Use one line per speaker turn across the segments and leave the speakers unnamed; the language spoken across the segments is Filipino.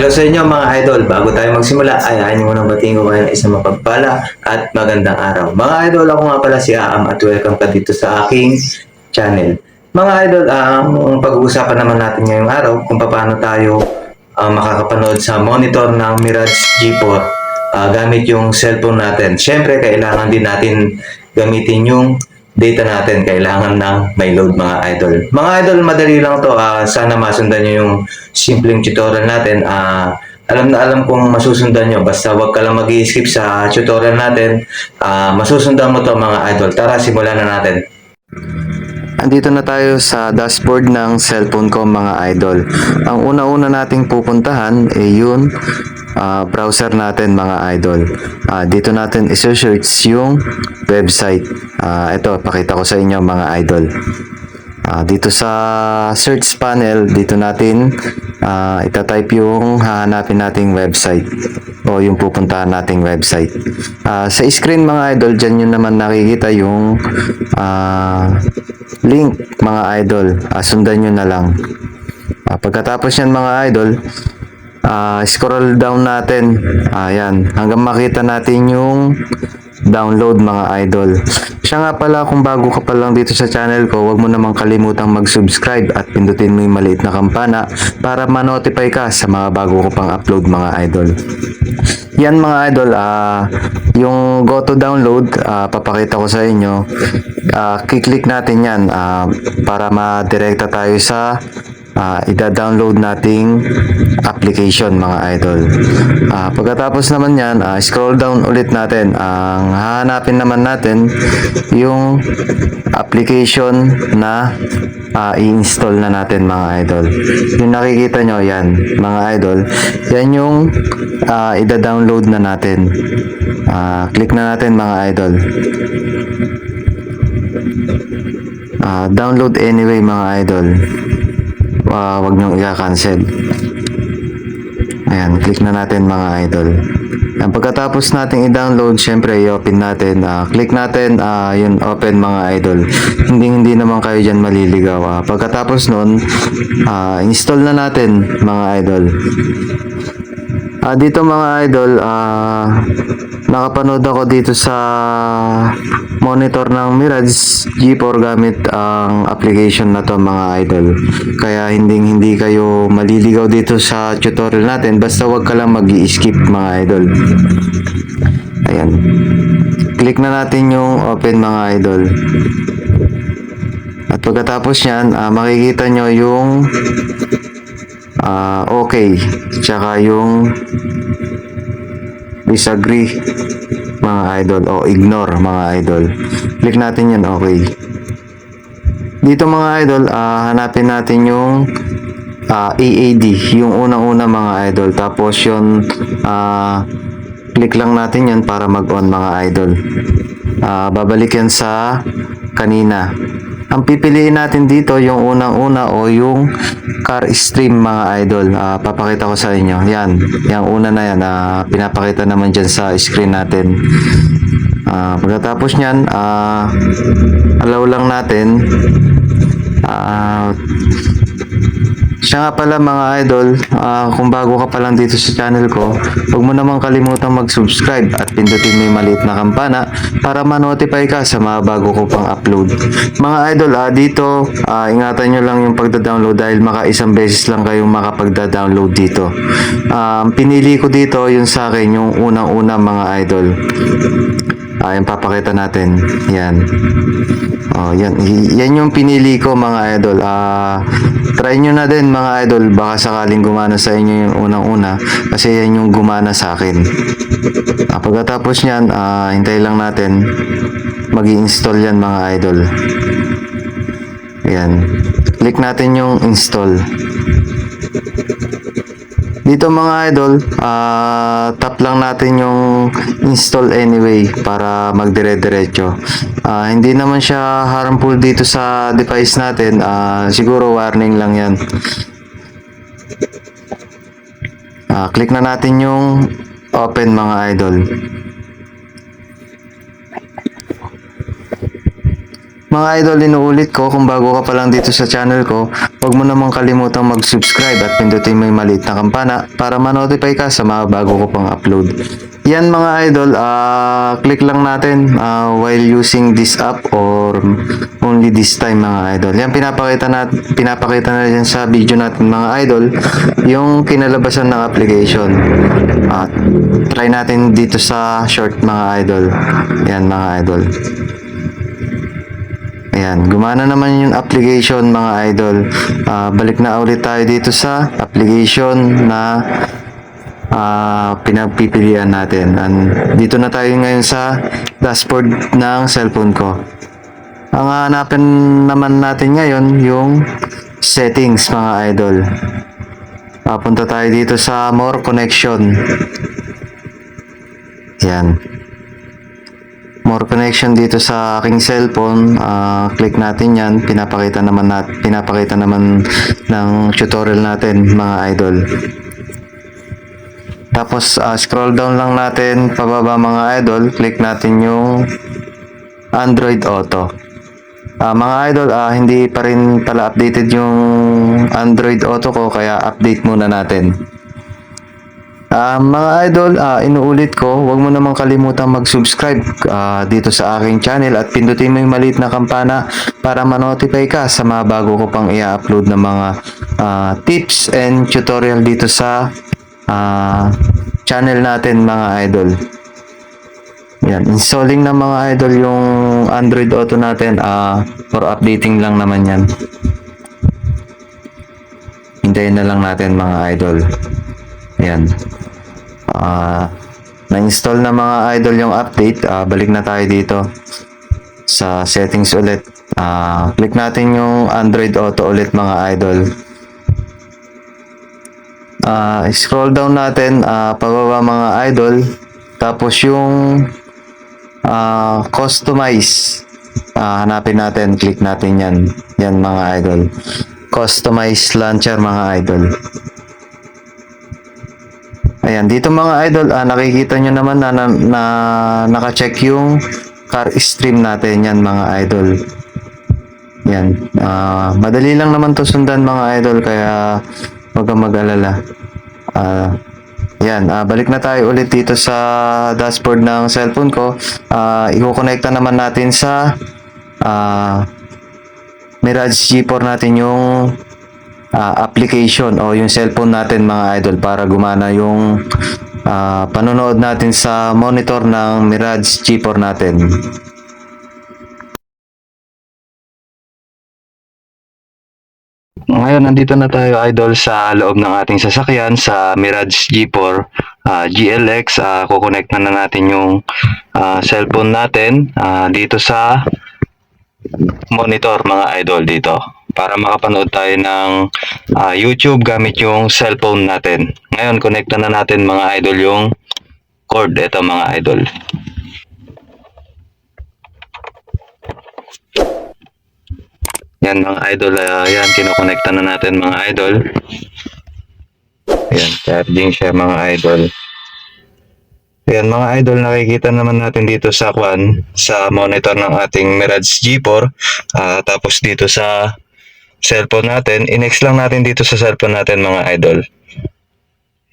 Hello sa inyo mga idol. Bago tayo magsimula, ay ayaw munang batiin ko kayo ng isang mapagpala at magandang araw. Mga idol, ako nga pala si Aam at welcome ka dito sa aking channel. Mga idol, ang pag-uusapan naman natin ngayong araw kung paano tayo ah, makakapanood sa monitor ng Mirage G4 ah, gamit yung cellphone natin. Siyempre, kailangan din natin gamitin yung data natin. Kailangan ng may load mga idol. Mga idol, madali lang to. Ah, sana masundan nyo yung simpleng tutorial natin. Ah, alam na alam kung masusundan nyo. Basta wag ka lang mag skip sa tutorial natin. Ah, masusundan mo to mga idol. Tara, simulan na natin.
Andito na tayo sa dashboard ng cellphone ko mga idol. Ang una-una nating pupuntahan ay yun ah, browser natin mga idol. Ah, dito natin isearch yung website. Ah, ito, pakita ko sa inyo mga idol. Ah, dito sa search panel, dito natin ah, itatype yung hahanapin nating website o yung pupuntahan nating website. Ah, sa screen mga idol, dyan yun naman nakikita yung ah, link mga idol. Ah, sundan nyo na lang. Ah, pagkatapos yan mga idol, ah, scroll down natin. Ayan, hanggang makita natin yung download mga idol. Siya nga pala kung bago ka pa lang dito sa channel ko, huwag mo namang kalimutang mag-subscribe at pindutin mo yung maliit na kampana para ma-notify ka sa mga bago ko pang upload mga idol. Yan mga idol, ah yung go to download, ah, papakita ko sa inyo. Ah, kiklik natin yan ah, para ma-direkta tayo sa ah, ida-download nating application mga idol. Ah, pagkatapos naman yan, ah, scroll down ulit natin. Ang hahanapin naman natin yung application na ah, i-install na natin mga idol. Yung nakikita nyo yan mga idol, yan yung ah, ida-download na natin. Ah, click na natin mga idol. Ah, download anyway mga idol. Ah, wag nyo i-cancel. Ayan, click na natin mga idol. Ang pagkatapos nating i-download, syempre i-open natin. Ah, click natin, ah, yun, open mga idol. Hindi hindi naman kayo dyan maliligaw. Ah, pagkatapos nun, ah, install na natin mga idol. Ah, dito mga idol, ah, nakapanood ako dito sa monitor ng Mirage G4 gamit ang application na to mga idol. Kaya hindi hindi kayo maliligaw dito sa tutorial natin basta wag ka lang mag-skip mga idol. Ayan. Click na natin yung open mga idol. At pagkatapos yan, ah, makikita nyo yung ah okay. Tsaka yung disagree mga idol o ignore mga idol. Click natin yan okay. Dito mga idol, ah, hanapin natin yung ah, EAD, yung unang-una mga idol. Tapos yung ah, click lang natin yan para mag-on mga idol. Ah, babalik yan sa kanina. Ang pipiliin natin dito yung unang-una o yung car stream mga idol. Ah, papakita ko sa inyo. Yan, yung una na yan. ah, pinapakita naman dyan sa screen natin. Ah, pagkatapos nyan, ah, allow lang natin. Ah, siya nga pala mga idol, ah, kung bago ka pa lang dito sa channel ko, huwag mo namang kalimutang mag-subscribe at pindutin mo yung maliit na kampana para ma-notify ka sa mga bago ko pang upload. Mga idol, ah, dito, ah, ingatan nyo lang yung pagda-download dahil maka isang beses lang kayong makapagda-download dito. Ang pinili ko dito, yung sa akin, yung unang-una mga idol. Ah, yung papakita natin. Yan. Oh, yan. Yan yung pinili ko mga idol. Ah, try nyo na din mga idol. Baka sakaling gumana sa inyo yung unang-una. Kasi yan yung gumana sa akin. Ah, pagkatapos nyan, ah, hintay lang natin. mag install yan mga idol. Yan. Click natin yung install. Dito mga idol, ah, tap lang natin yung install anyway para magdire-diretso. Ah, hindi naman siya harmful dito sa device natin. Ah, siguro warning lang yan. Ah, click na natin yung open mga idol. Mga idol, inuulit ko kung bago ka pa lang dito sa channel ko, huwag mo namang kalimutang mag-subscribe at pindutin mo yung maliit na kampana para ma-notify ka sa mga bago ko pang upload. Yan mga idol, ah click lang natin ah, while using this app or only this time mga idol. Yan pinapakita na pinapakita na yan sa video natin mga idol yung kinalabasan ng application. Ah, try natin dito sa short mga idol. Yan mga idol. Ayan, gumana naman yung application mga idol. Ah, balik na ulit tayo dito sa application na ah, pinagpipilian natin. And dito na tayo ngayon sa dashboard ng cellphone ko. Ang hanapin naman natin ngayon yung settings mga idol. Papunta tayo dito sa more connection. Yan. More connection dito sa aking cellphone. Ah, click natin yan. Pinapakita naman nat pinapakita naman ng tutorial natin mga idol. Tapos ah, scroll down lang natin pababa mga idol, click natin yung Android Auto. Ah, mga idol, ah, hindi pa rin pala updated yung Android Auto ko kaya update muna natin. Ah, mga idol, ah, inuulit ko, huwag mo namang kalimutan mag-subscribe ah, dito sa aking channel at pindutin mo yung maliit na kampana para ma-notify ka sa mga bago ko pang i-upload ng mga ah, tips and tutorial dito sa ah, channel natin mga idol. Yan, installing ng mga idol yung Android Auto natin ah for updating lang naman yan. Hintayin na lang natin mga idol. Yan. Ah, na-install na mga idol yung update. Ah, balik na tayo dito sa settings ulit. Ah, click natin yung Android Auto ulit mga idol. Ah, scroll down natin ah, pababa mga idol. Tapos yung ah, customize. Ah, hanapin natin, click natin 'yan. Yan mga idol. Customize launcher mga idol. Ayan, dito mga idol, ah, nakikita nyo naman na, na, na naka-check yung car stream natin yan mga idol. Yan, ah, madali lang naman to sundan mga idol kaya huwag kang mag-alala. Ah, yan, ah, balik na tayo ulit dito sa dashboard ng cellphone ko. Ah, i-connecta naman natin sa ah, Mirage G4 natin yung ah, application o yung cellphone natin mga idol para gumana yung ah, panonood natin sa monitor ng Mirage G4 natin. Ngayon, nandito na tayo idol sa loob ng ating sasakyan sa Mirage G4 ah, GLX. Uh, kukonect na, na natin yung ah, cellphone natin ah, dito sa monitor mga idol dito para makapanood tayo ng ah, YouTube gamit yung cellphone natin. Ngayon, connect na natin mga idol yung cord. Ito mga idol. Yan mga idol, ah, yan kinokonekta na natin mga idol. Yan, charging siya mga idol. Ayan mga idol, nakikita naman natin dito sa kwan, sa monitor ng ating Mirage G4. Ah, tapos dito sa cellphone natin, inex lang natin dito sa cellphone natin mga idol.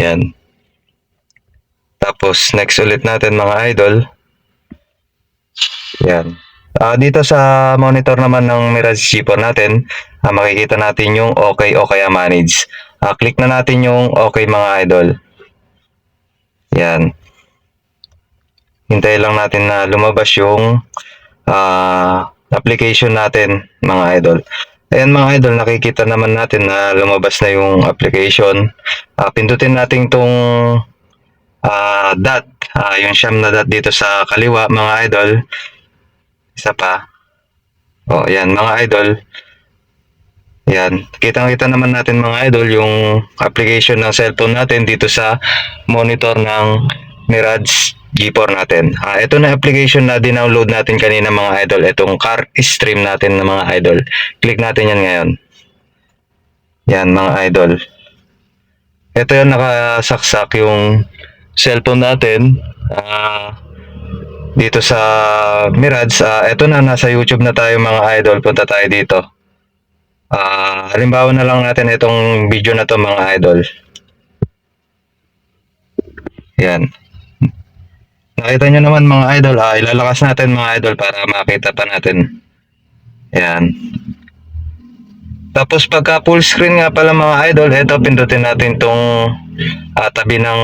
Yan. Tapos next ulit natin mga idol. Yan. Ah, dito sa monitor naman ng Mirage G4 natin, ah, makikita natin yung okay o kaya manage. Ah, click na natin yung okay mga idol. Yan. Hintayin lang natin na lumabas yung ah, application natin mga idol. Ayan mga idol, nakikita naman natin na lumabas na yung application. Ah, pindutin natin tong ah, dot, ah, yung siyam na dot dito sa kaliwa mga idol. Isa pa. O, yan mga idol. Yan. Kitang-kita naman natin mga idol yung application ng cellphone natin dito sa monitor ng Mirage G4 natin. Ah, ito na application na dinownload natin kanina mga idol. Itong car stream natin ng mga idol. Click natin yan ngayon. Yan mga idol. Ito yung nakasaksak yung cellphone natin. Ah, dito sa Mirage. Ah, eto na, nasa YouTube na tayo mga idol. Punta tayo dito. Ah, halimbawa na lang natin itong video na to mga idol. Yan. Nakita nyo naman mga idol, ah, ilalakas natin mga idol para makita pa natin. Yan. Tapos pagka full screen nga pala mga idol, ito pindutin natin tong ah, tabi ng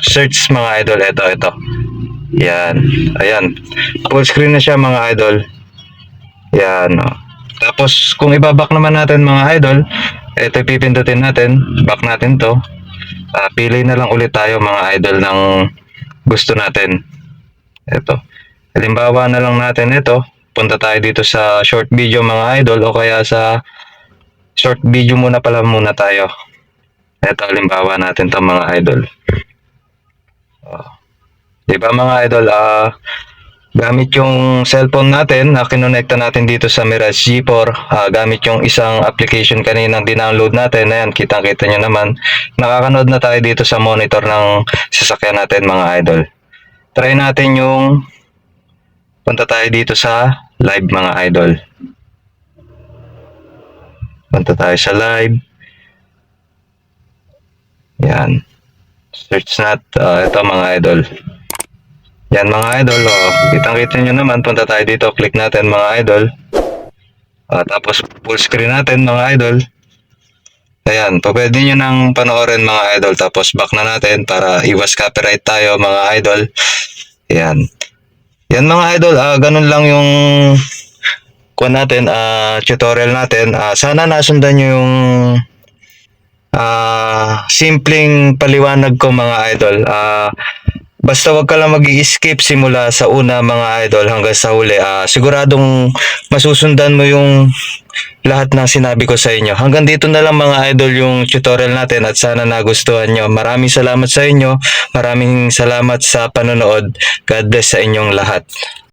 search mga idol. Ito, ito. Yan. Ayan. Full screen na siya mga idol. Yan. oh. Tapos kung ibabak naman natin mga idol, ito pipindutin natin. Back natin to. Ah, pili na lang ulit tayo mga idol ng gusto natin. Ito. Halimbawa na lang natin ito. Punta tayo dito sa short video mga idol o kaya sa short video muna pala muna tayo. Ito halimbawa natin to mga idol. Oh. Di mga idol, ah gamit yung cellphone natin na kinonekta natin dito sa Mirage G4 ah, gamit yung isang application kaninang dinownload natin ayan kitang kita nyo naman. Nakakanood na tayo dito sa monitor ng sasakyan natin mga idol. Try natin yung punta tayo dito sa live mga idol. Punta tayo sa live. Yan search nat ah, ito mga idol yan mga idol, oh, kitang-kita nyo naman, punta tayo dito, click natin mga idol. Ah, tapos full screen natin mga idol. Ayan, pwede nyo nang panoorin mga idol, tapos back na natin para iwas copyright tayo mga idol. Ayan. Yan mga idol, ah, ganun lang yung kuha natin, ah, tutorial natin. Ah, sana nasundan nyo yung ah, simpleng paliwanag ko mga idol. Ah, Basta wag ka lang mag skip simula sa una mga idol hanggang sa huli. Ah, siguradong masusundan mo yung lahat ng sinabi ko sa inyo. Hanggang dito na lang mga idol yung tutorial natin at sana nagustuhan nyo. Maraming salamat sa inyo. Maraming salamat sa panonood. God bless sa inyong lahat.